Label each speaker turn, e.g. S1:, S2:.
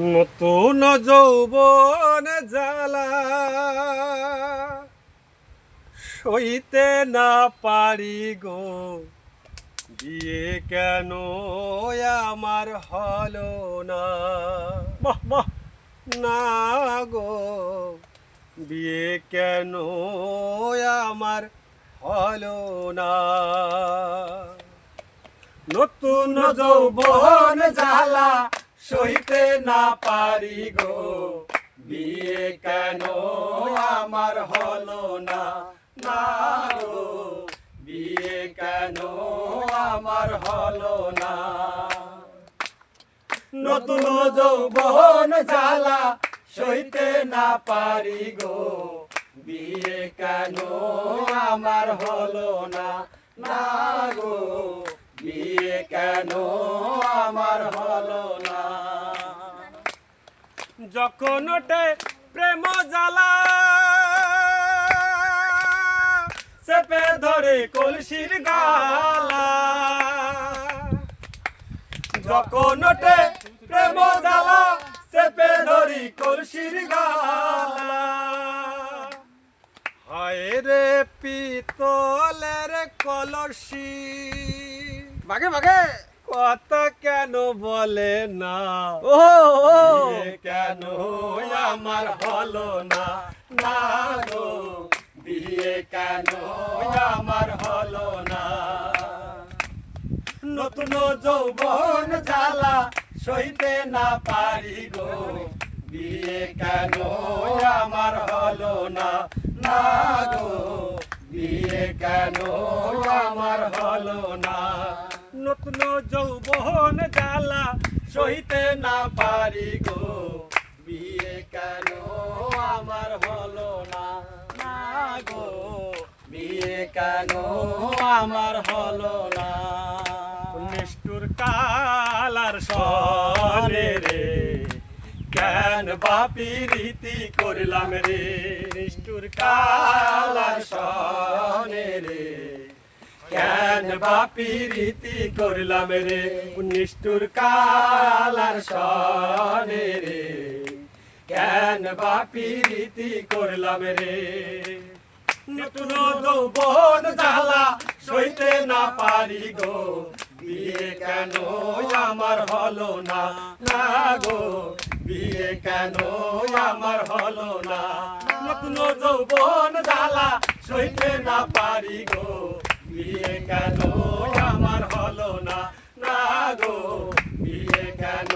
S1: নতুন যৌবন জ্বালা সইতে না পারি গো। বিয়ে কেন আমার হলো না? না গো, বিয়ে কেন আমার হলো না? নতুন যৌবন সইতে না পারি গো। বিয়ে কেন আমার হলো না? গো। বিয়ে কেন আমার হলো না? নতুন যৌবন জ্বালা সইতে না পারি গো। বিয়ে কেন আমার হলো না? না গো। বিয়ে কেন আমার হলো যখন ওঠে প্রেম জ্বালা, চেপে ধরে কলসির গালা। যখন ওঠে প্রেম জ্বালা, চেপে ধরি কলসির গালা। হায় রে পিতলের কলসি।
S2: বাগে বাগে
S1: কথা কেন বলে না?
S2: ও
S1: কেন আমার হলো না? না গো বিয়ে কেন আমার হলো না? নতুন যৌবন জ্বালা সইতে না পারি গো। বিয়ে কেন আমার হলো না? না গো বিয়ে কেন আমার হলো না? নতুন যৌবন জ্বালা, সহিতে না পারি গো। বিয়ে কেন আমার হলো না? না গো। বিয়ে কেন আমার হলো না? নিষ্ঠুর কালার সনে রে, কেন বাপি রীতি করলাম রে? নিষ্ঠুর কালার সনে রে। কেন বাপি রীতি করলাম রে? নিষ্ঠুর কালার সনে রে? কেন বাপি রীতি করলাম রে? নতুন যৌবন জ্বালা সইতে না পারি গো। বিয়ে কেন আমার হলো না? না গো, বিয়ে কেন আমার হলো না? নতুন যৌবন জ্বালা সইতে না পারি গো বিয়ে কেন আমার হলো না না গো বিয়ে কেন